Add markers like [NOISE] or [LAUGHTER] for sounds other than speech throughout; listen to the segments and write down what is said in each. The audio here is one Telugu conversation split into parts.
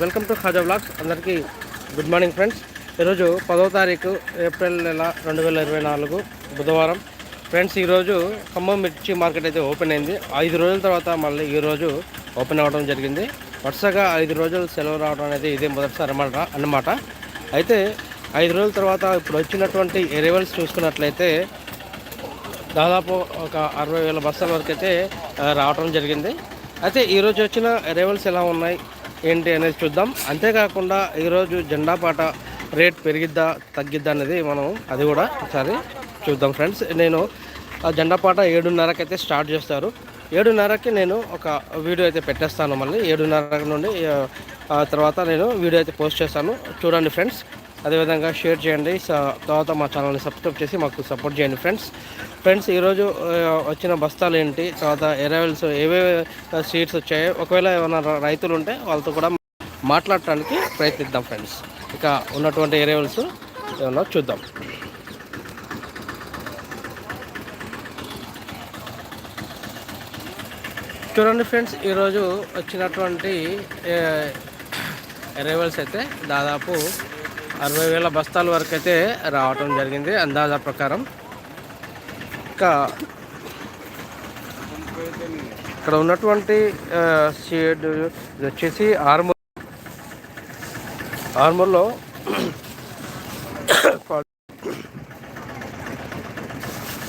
వెల్కమ్ టు ఖాజా బ్లాగ్స్ అందరికీ గుడ్ మార్నింగ్ ఫ్రెండ్స్. ఈరోజు పదో తారీఖు ఏప్రిల్ నెల రెండు వేల ఇరవై నాలుగు బుధవారం. ఫ్రెండ్స్ ఈరోజు ఖమ్మం మిర్చి మార్కెట్ అయితే ఓపెన్ అయింది. ఐదు రోజుల తర్వాత మళ్ళీ ఈరోజు ఓపెన్ అవ్వడం జరిగింది. వరుసగా ఐదు రోజులు సెలవు రావడం అనేది ఇదే మొదటిసారి అన్నమాట అన్నమాట. అయితే ఐదు రోజుల తర్వాత ఇప్పుడు వచ్చినటువంటి ఎరేవల్స్ చూసుకున్నట్లయితే దాదాపు ఒక అరవై వేల బస్తాల వరకు అయితే రావడం రావటం జరిగింది. అయితే ఈరోజు వచ్చిన అరైవల్స్ ఎలా ఉన్నాయి? ఏంటి అనేది చూద్దాం. అంతేకాకుండా ఈరోజు జెండా పాట రేట్ పెరిగిద్దా తగ్గిద్దా అనేది మనం అది కూడా ఒకసారి చూద్దాం ఫ్రెండ్స్. నేను ఆ జెండా పాట ఏడున్నరకి అయితే స్టార్ట్ చేస్తారు. ఏడున్నరకి నేను ఒక వీడియో అయితే పెట్టేస్తాను మళ్ళీ. ఏడున్నర నుండి ఆ తర్వాత నేను వీడియో అయితే పోస్ట్ చేస్తాను. చూడండి ఫ్రెండ్స్. అదేవిధంగా షేర్ చేయండి. తర్వాత మా ఛానల్ని సబ్స్క్రైబ్ చేసి మాకు సపోర్ట్ చేయండి ఫ్రెండ్స్. ఫ్రెండ్స్ ఈరోజు వచ్చిన బస్తాలు ఏంటి? తర్వాత ఎరైవల్స్ ఏవేవి సీట్స్ వచ్చాయో ఒకవేళ ఏమైనా రైతులు ఉంటే వాళ్ళతో కూడా మాట్లాడటానికి ప్రయత్నిద్దాం ఫ్రెండ్స్. ఇక ఉన్నటువంటి ఎరైవల్స్ ఏమన్నా చూద్దాం. చూడండి ఫ్రెండ్స్ ఈరోజు వచ్చినటువంటి ఎరైవల్స్ అయితే దాదాపు అరవై వేల బస్తాల వరకు అయితే రావటం జరిగింది అందాజా ప్రకారం. ఇంకా ఇక్కడ ఉన్నటువంటి షేడ్ ఇది వచ్చేసి ఆర్మూర్ ఆర్మూర్లో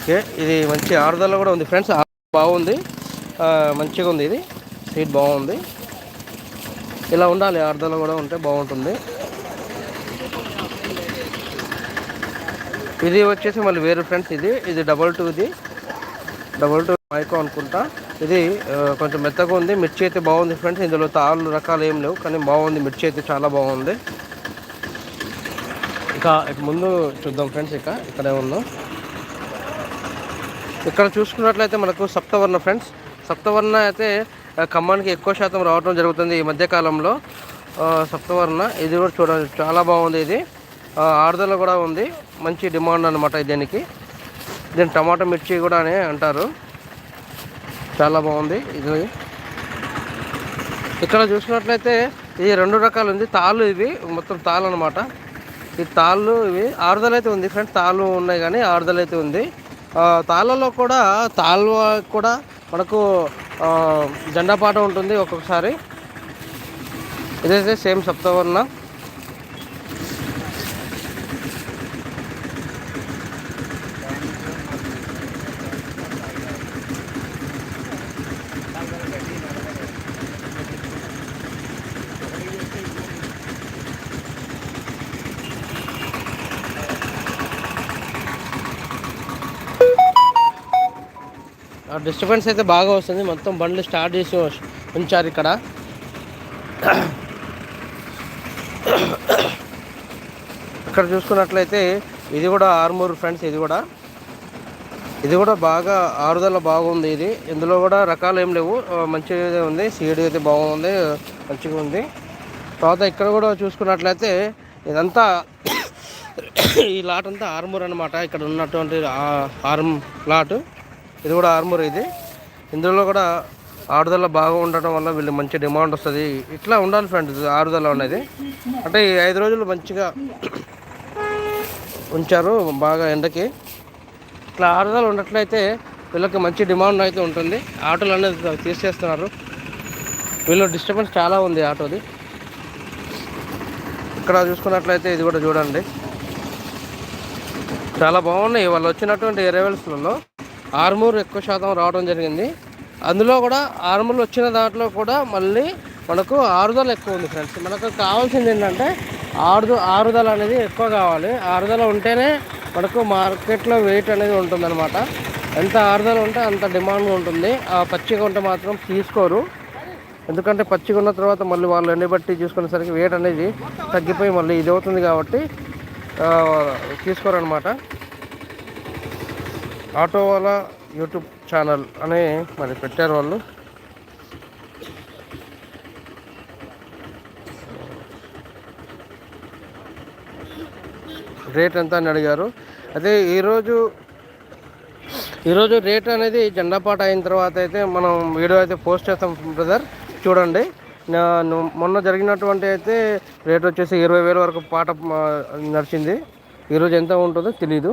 ఓకే ఇది మంచి ఆరుదల కూడా ఉంది ఫ్రెండ్స్. బాగుంది. మంచిగా ఉంది ఇది. సీట్ బాగుంది. ఇలా ఉండాలి ఆరుదల కూడా ఉంటే బాగుంటుంది. ఇది వచ్చేసి మళ్ళీ వేరే ఫ్రెండ్స్ ఇది. ఇది డబల్ టూది డబల్ టూ మైకో అనుకుంటా. ఇది కొంచెం మెత్తగా ఉంది. మిర్చి అయితే బాగుంది ఫ్రెండ్స్. ఇందులో తాళ్ళు రకాలు ఏం లేవు కానీ బాగుంది. మిర్చి అయితే చాలా బాగుంది. ఇక ఇక ముందు చూద్దాం ఫ్రెండ్స్ ఇక. ఇక్కడే ఉన్నాం. ఇక్కడ చూసుకున్నట్లయితే మనకు సప్తవర్ణ ఫ్రెండ్స్. సప్తవర్ణ అయితే ఖమ్మానికి ఎక్కువ శాతం రావడం జరుగుతుంది ఈ మధ్యకాలంలో సప్తవర్ణ. ఇది కూడా చూడండి చాలా బాగుంది ఇది. ఆరుదల కూడా ఉంది. మంచి డిమాండ్ అనమాట దీనికి. దీని టమాటా మిర్చి కూడా అని అంటారు. చాలా బాగుంది ఇది. ఇక్కడ చూసినట్లయితే ఇది రెండు రకాలు ఉంది. తాళ్ళు ఇవి మొత్తం తాళ్ళు అనమాట ఈ తాళ్ళు ఇవి ఆరుదల అయితే ఉంది ఫ్రెండ్స్. తాళ్ళు ఉన్నాయి కానీ ఆరుదల అయితే ఉంది తాళ్ళలో కూడా తాళ్ళు కూడా మనకు జెండా పాట ఉంటుంది ఒక్కొక్కసారి. ఇదైతే సేమ్ సప్తవర్ణ. డిస్టర్బెన్స్ అయితే బాగా వస్తుంది. మొత్తం బండ్లు స్టార్ట్ చేసి ఉంచారు ఇక్కడ. ఇక్కడ చూసుకున్నట్లయితే ఇది కూడా ఆర్మూర్ ఫ్రెండ్స్ ఇది కూడా. ఇది కూడా బాగా ఆరుదల బాగుంది ఇది. ఇందులో కూడా రకాలు ఏం లేవు. మంచిగా ఉంది. సీడ్ అయితే బాగుంది. మంచిగా ఉంది. తర్వాత ఇక్కడ కూడా చూసుకున్నట్లయితే ఇదంతా [COUGHS] ఈ లాట్ అంతా ఆర్మూర్ అనమాట ఇక్కడ ఉన్నటువంటి ఆర్మ్ లాట్. ఇది కూడా ఆర్మూర్ ఇది. ఇందులో కూడా ఆరుదల బాగా ఉండటం వల్ల వీళ్ళు మంచి డిమాండ్ వస్తుంది. ఇట్లా ఉండాలి ఫ్రెండ్స్ ఆరుదల అనేది. అంటే ఈ ఐదు రోజులు మంచిగా ఉంచారు బాగా ఎండకి. ఇట్లా ఆరుదల ఉన్నట్లయితే వీళ్ళకి మంచి డిమాండ్ అయితే ఉంటుంది. ఆటోలు అనేది తీసేస్తున్నారు. వీళ్ళు డిస్టర్బెన్స్ చాలా ఉంది ఆటోది. ఇక్కడ చూసుకున్నట్లయితే ఇది కూడా చూడండి. చాలా బాగున్నాయి. వాళ్ళు వచ్చినటువంటి ఎరేవల్స్లలో ఆర్మూర్ ఎక్కువ శాతం రావడం జరిగింది. అందులో కూడా ఆర్మూర్ వచ్చిన దాంట్లో కూడా మళ్ళీ మనకు ఆరుదల ఎక్కువ ఉంది ఫ్రెండ్స్. మనకు కావాల్సింది ఏంటంటే ఆరుద ఆరుదల అనేది ఎక్కువ కావాలి. ఆరుదల ఉంటేనే మనకు మార్కెట్లో వెయిట్ అనేది ఉంటుందన్నమాట. ఎంత ఆరుదల ఉంటే అంత డిమాండ్ ఉంటుంది. ఆ పచ్చిగా ఉంటే మాత్రం తీసుకోరు. ఎందుకంటే పచ్చిగా ఉన్న తర్వాత మళ్ళీ వాళ్ళు ఎండబట్టి చూసుకునేసరికి వెయిట్ అనేది తగ్గిపోయి మళ్ళీ ఇది అవుతుంది కాబట్టి తీసుకోరు తీసుకోరనమాట ఆటో వాళ్ళ యూట్యూబ్ ఛానల్ అని మరి పెట్టారు వాళ్ళు. రేట్ ఎంత అని అడిగారు. అదే ఈరోజు ఈరోజు రేట్ అనేది జెండా పాట అయిన తర్వాత అయితే మనం వీడియో అయితే పోస్ట్ చేస్తాం బ్రదర్. చూడండి. మొన్న జరిగినటువంటి అయితే రేట్ వచ్చేసి ఇరవై వేల వరకు పాట నడిచింది. ఈరోజు ఎంత ఉంటుందో తెలీదు.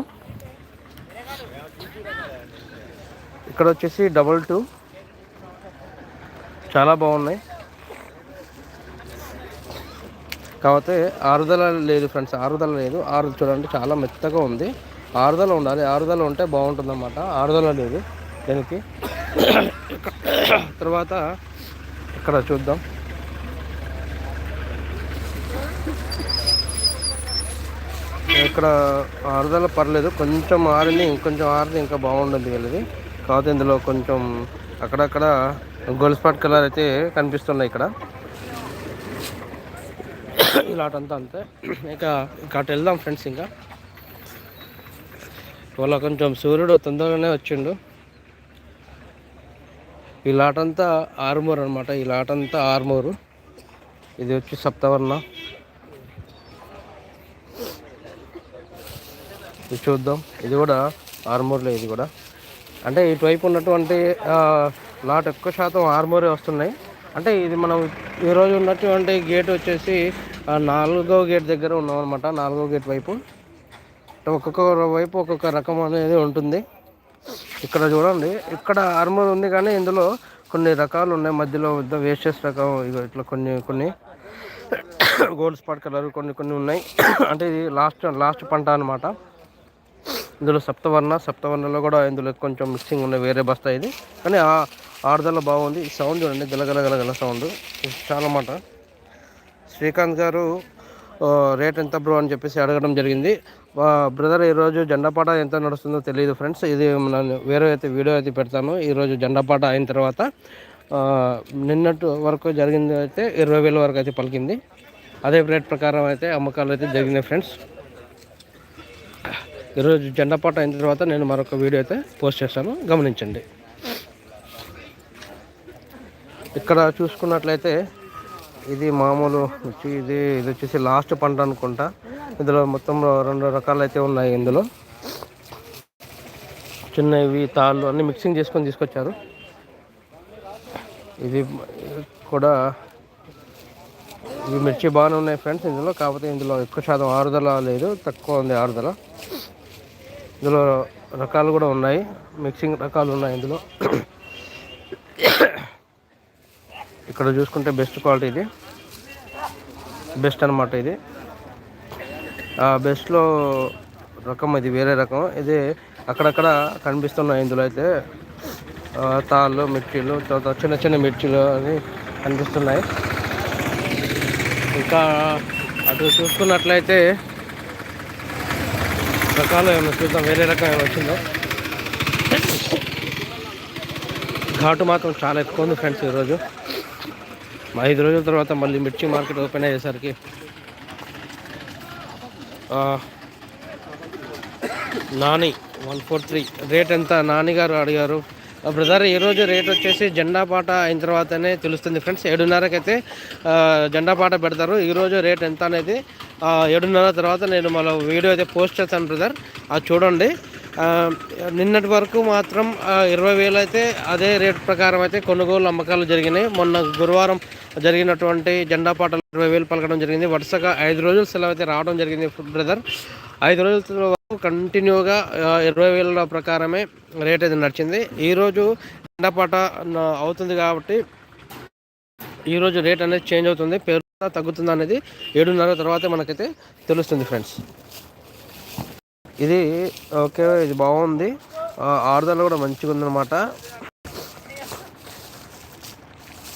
ఇక్కడ వచ్చేసి డబల్ టూ. చాలా బాగున్నాయి. కాకపోతే ఆరుదల లేదు ఫ్రెండ్స్ ఆరుదల లేదు. ఆరు చూడండి చాలా మెత్తగా ఉంది. ఆరుదల ఉండాలి. ఆరుదల ఉంటే బాగుంటుంది అన్నమాట ఆరుదల లేదు దీనికి. తర్వాత ఇక్కడ చూద్దాం. ఇక్కడ ఆరుదల పర్లేదు. కొంచెం ఆరింది ఇంకొంచెం ఆరింది ఇంకా బాగుంటుంది వీళ్ళది. కాకపోతే ఇందులో కొంచెం అక్కడక్కడ గోల్డ్ స్పాట్ కలర్ అయితే కనిపిస్తున్నాయి ఇక్కడ. ఇలాటంతా అంతే. ఇక ఇక్కడ అటు వెళ్దాం ఫ్రెండ్స్ ఇంకా. వాళ్ళ కొంచెం సూర్యుడు తొందరగానే వచ్చిండు. ఈ లాటంతా ఆర్మూర్ అనమాట ఈ లాటంతా ఆర్మూరు. ఇది వచ్చి సప్తవర్ణ. ఇది చూద్దాం. ఇది కూడా ఆర్మూర్లో ఇది కూడా. అంటే ఇటువైపు ఉన్నటువంటి లాట్ ఎక్కువ శాతం ఆర్మూరే వస్తున్నాయి. అంటే ఇది మనం ఈరోజు ఉన్నటువంటి గేట్ వచ్చేసి నాలుగో గేట్ దగ్గర ఉన్నాం అనమాట నాలుగో గేట్ వైపు ఒక్కొక్క వైపు ఒక్కొక్క రకం అనేది ఉంటుంది. ఇక్కడ చూడండి ఇక్కడ ఆర్మోర్ ఉంది కానీ ఇందులో కొన్ని రకాలు ఉన్నాయి. మధ్యలో వేస్టెస్ రకం ఇట్లా కొన్ని కొన్ని గోల్డ్ స్పాట్ కలర్ కొన్ని కొన్ని ఉన్నాయి. [COUGHS] అంటే ఇది లాస్ట్ లాస్ట్ పంట అనమాట ఇందులో సప్తవర్ణ సప్తవర్ణలో కూడా ఇందులో కొంచెం మిక్సింగ్ ఉన్నాయి వేరే బస్తా ఇది. కానీ ఆ ఆరుదల బాగుంది. ఈ సౌండ్ చూడండి గలగల గలగల సౌండ్ చాలా మాట. శ్రీకాంత్ గారు రేట్ ఎంత బ్రో అని చెప్పేసి అడగడం జరిగింది. బ్రదర్ ఈరోజు జెండాపాట ఎంత నడుస్తుందో తెలియదు ఫ్రెండ్స్ ఇది నేను వేరే అయితే వీడియో అయితే పెడతాను. ఈరోజు జెండాపాట అయిన తర్వాత నిన్నటి వరకు జరిగింది అయితే ఇరవై వేల వరకు అయితే పలికింది. అదే రేట్ ప్రకారం అయితే అమ్మకాలు అయితే జరిగినాయి ఫ్రెండ్స్ ఈరోజు జెండాపాట అయిన తర్వాత నేను మరొక వీడియో అయితే పోస్ట్ చేస్తాను. గమనించండి. ఇక్కడ చూసుకున్నట్లయితే ఇది మామూలు వచ్చి ఇది ఇది వచ్చేసి లాస్ట్ పంట అనుకుంటా. ఇందులో మొత్తం రెండు రకాలు అయితే ఉన్నాయి ఇందులో. చిన్నవి తాళ్ళు అన్ని మిక్సింగ్ చేసుకొని తీసుకొచ్చారు. ఇది కూడా ఇవి మిర్చి బాగానే ఉన్నాయి ఫ్రెండ్స్ ఇందులో. కాకపోతే ఇందులో ఎక్కువ శాతం ఆరుదల లేదు తక్కువ ఉంది ఆరుదల. ఇందులో రకాలు కూడా ఉన్నాయి. మిక్సింగ్ రకాలు ఉన్నాయి ఇందులో. ఇక్కడ చూసుకుంటే బెస్ట్ క్వాలిటీ ఇది. బెస్ట్ అనమాట ఇది. ఆ బెస్ట్లో రకం ఇది వేరే రకం. ఇది అక్కడక్కడ కనిపిస్తున్నాయి ఇందులో అయితే. తాళ్ళు మిర్చీలు తర్వాత చిన్న చిన్న మిర్చీలు అని కనిపిస్తున్నాయి. ఇంకా అటు చూసుకున్నట్లయితే రకాలు ఏమైనా చూద్దాం వేరే రకం ఏమైనా వచ్చిందో. ఘాటు మాత్రం చాలా ఎక్కువ ఉంది ఫ్రెండ్స్ ఈరోజు. ఐదు రోజుల తర్వాత మళ్ళీ మిర్చి మార్కెట్ ఓపెన్ అయ్యేసరికి Nani one four three rate ఎంత? నాని గారు అడిగారు. ఆ, బ్రదర్ ఈరోజు రేట్ వచ్చేసి జెండా పాట అయిన తర్వాతనే తెలుస్తుంది ఫ్రెండ్స్. ఏడున్నరకైతే జెండా పాట పెడతారు. ఈరోజు రేట్ ఎంత అనేది ఏడున్నర తర్వాత నేను మళ్ళీ వీడియో అయితే పోస్ట్ చేస్తాను బ్రదర్. అది చూడండి. నిన్నటి వరకు మాత్రం ఇరవై వేలు అయితే అదే రేట్ ప్రకారం అయితే కొనుగోలు అమ్మకాలు జరిగినాయి. మొన్న గురువారం జరిగినటువంటి జెండా పాటలు ఇరవై వేలు పలకడం జరిగింది. వరుసగా ఐదు రోజులు సెలవు అయితే రావడం జరిగింది బ్రదర్. ఐదు రోజుల వరకు కంటిన్యూగా ఇరవై వేల ప్రకారమే రేట్ అయితే నడిచింది. ఈరోజు జెండా పాట అవుతుంది కాబట్టి ఈరోజు రేట్ అనేది చేంజ్ అవుతుంది. పేరు పెరుగుతుందా తగ్గుతుందా అనేది ఏడున్నర తర్వాత మనకైతే తెలుస్తుంది ఫ్రెండ్స్. ఇది ఓకే ఇది బాగుంది. ఆరుదల కూడా మంచిగా ఉందన్నమాట.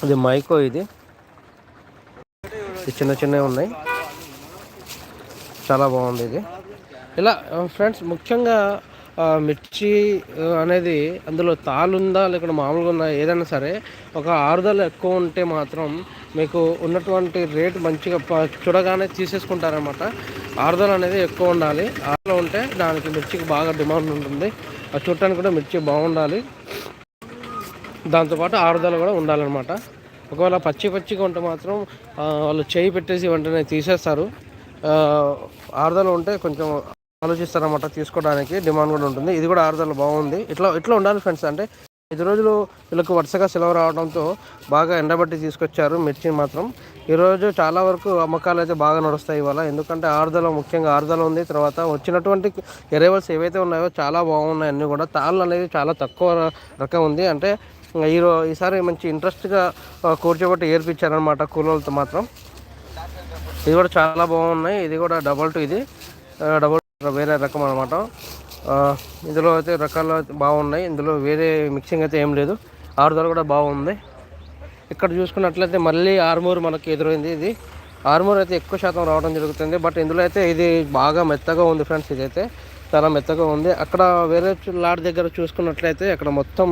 ఇది మైకో ఇది చిన్న చిన్నవి ఉన్నాయి. చాలా బాగుంది ఇది. ఇలా ఫ్రెండ్స్ ముఖ్యంగా మిర్చి అనేది అందులో తాలుందా లేకుంటే మామూలుగా ఉందా ఏదైనా సరే ఒక ఆరుదల ఎక్కువ ఉంటే మాత్రం మీకు ఉన్నటువంటి రేట్ మంచిగా చూడగానే తీసేసుకుంటారనమాట ఆరుదల అనేది ఎక్కువ ఉండాలి. ఆరుదల ఉంటే దానికి మిర్చికి బాగా డిమాండ్ ఉంటుంది. అది చూడటానికి కూడా మిర్చి బాగుండాలి. దాంతోపాటు ఆరుదల కూడా ఉండాలన్నమాట. ఒకవేళ పచ్చి పచ్చిగా ఉంటే మాత్రం వాళ్ళు చేయి పెట్టేసి వెంటనే తీసేస్తారు. ఆ, ఆరుదల ఉంటే కొంచెం ఆలోచిస్తారన్నమాట తీసుకోవడానికి డిమాండ్ కూడా ఉంటుంది. ఇది కూడా ఆరుదల బాగుంది. ఇట్లా ఇట్లా ఉండాలి ఫ్రెండ్స్. అంటే ఐదు రోజులు వీళ్ళకు వరుసగా సెలవు రావడంతో బాగా ఎండబట్టి తీసుకొచ్చారు మిర్చిని మాత్రం. ఈరోజు చాలా వరకు అమ్మకాలు అయితే బాగా నడుస్తాయి ఇవాళ. ఎందుకంటే ఆరుదల ముఖ్యంగా ఆరుదల ఉంది. తర్వాత వచ్చినటువంటి ఎరేవల్స్ ఏవైతే ఉన్నాయో చాలా బాగున్నాయి. అన్నీ కూడా తాళ్ళు అనేది చాలా తక్కువ రకం ఉంది. అంటే ఈరో ఈసారి మంచి ఇంట్రెస్ట్గా కూర్చోబెట్టి ఏర్పించారనమాట కూలోళ్ళతో మాత్రం. ఇది కూడా చాలా బాగున్నాయి. ఇది కూడా డబల్ టూ ఇది. డబల్ వేరే రకం అనమాట ఇందులో అయితే రకాలు బాగున్నాయి. ఇందులో వేరే మిక్సింగ్ అయితే ఏం లేదు. ఆరుదల కూడా బాగుంది. ఇక్కడ చూసుకున్నట్లయితే మళ్ళీ ఆర్మూర్ మనకి ఎదురైంది ఇది. ఆర్మూర్ అయితే ఎక్కువ శాతం రావడం జరుగుతుంది. బట్ ఇందులో అయితే ఇది బాగా మెత్తగా ఉంది ఫ్రెండ్స్ ఇదైతే. చాలా మెత్తగా ఉంది. అక్కడ వేరే లాడ్ దగ్గర చూసుకున్నట్లయితే అక్కడ మొత్తం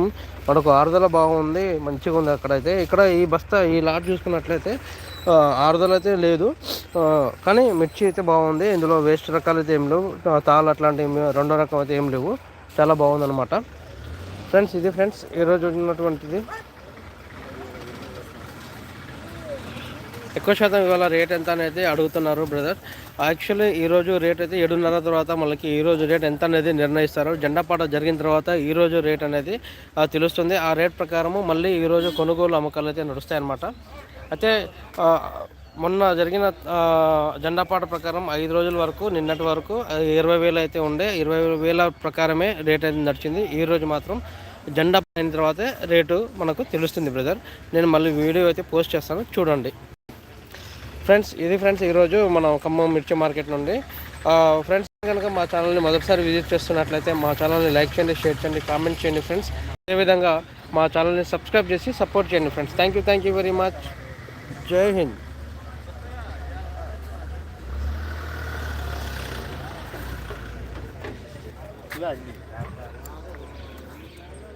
మనకు ఆరుదల బాగుంది. మంచిగా ఉంది అక్కడైతే. ఇక్కడ ఈ బస్తా ఈ లాడ్ చూసుకున్నట్లయితే ఆరుదల అయితే లేదు. కానీ మిర్చి అయితే బాగుంది. ఇందులో వేస్ట్ రకాలు అయితే ఏం లేవు. తాళ్ళు అట్లాంటివి రెండో రకం అయితే ఏం లేవు. చాలా బాగుంది అనమాట ఫ్రెండ్స్ ఇది ఫ్రెండ్స్ ఈరోజు ఉన్నటువంటిది. ఎక్కువ శాతం ఇవాళ రేట్ ఎంత అనేది అడుగుతున్నారు బ్రదర్. యాక్చువల్లీ ఈరోజు రేట్ అయితే ఏడున్నర తర్వాత మనకి ఈరోజు రేట్ ఎంత అనేది నిర్ణయిస్తారు. జెండాపాట జరిగిన తర్వాత ఈరోజు రేట్ అనేది తెలుస్తుంది. ఆ రేట్ ప్రకారము మళ్ళీ ఈరోజు కొనుగోలు అమ్మకాలు అయితే నడుస్తాయన్నమాట. అయితే మొన్న జరిగిన జెండాపాట ప్రకారం ఐదు రోజుల వరకు నిన్నటి వరకు ఇరవై వేలు అయితే ఉండే ఇరవై వేల ప్రకారమే రేట్ అయితే నడిచింది. ఈ రోజు మాత్రం జెండా అయిన తర్వాతే రేటు మనకు తెలుస్తుంది బ్రదర్. నేను మళ్ళీ వీడియో అయితే పోస్ట్ చేస్తాను చూడండి. ఫ్రెండ్స్ ఇది ఫ్రెండ్స్ ఈరోజు మనం ఖమ్మం మిర్చి మార్కెట్ నుండి. ఫ్రెండ్స్ కనుక మా ఛానల్ని మొదటిసారి విజిట్ చేస్తున్నట్లయితే మా ఛానల్ని లైక్ చేయండి షేర్ చేయండి కామెంట్ చేయండి ఫ్రెండ్స్. అదేవిధంగా మా ఛానల్ని సబ్స్క్రైబ్ చేసి సపోర్ట్ చేయండి friends. Thank you thank you very much. जय हिंद Yeah.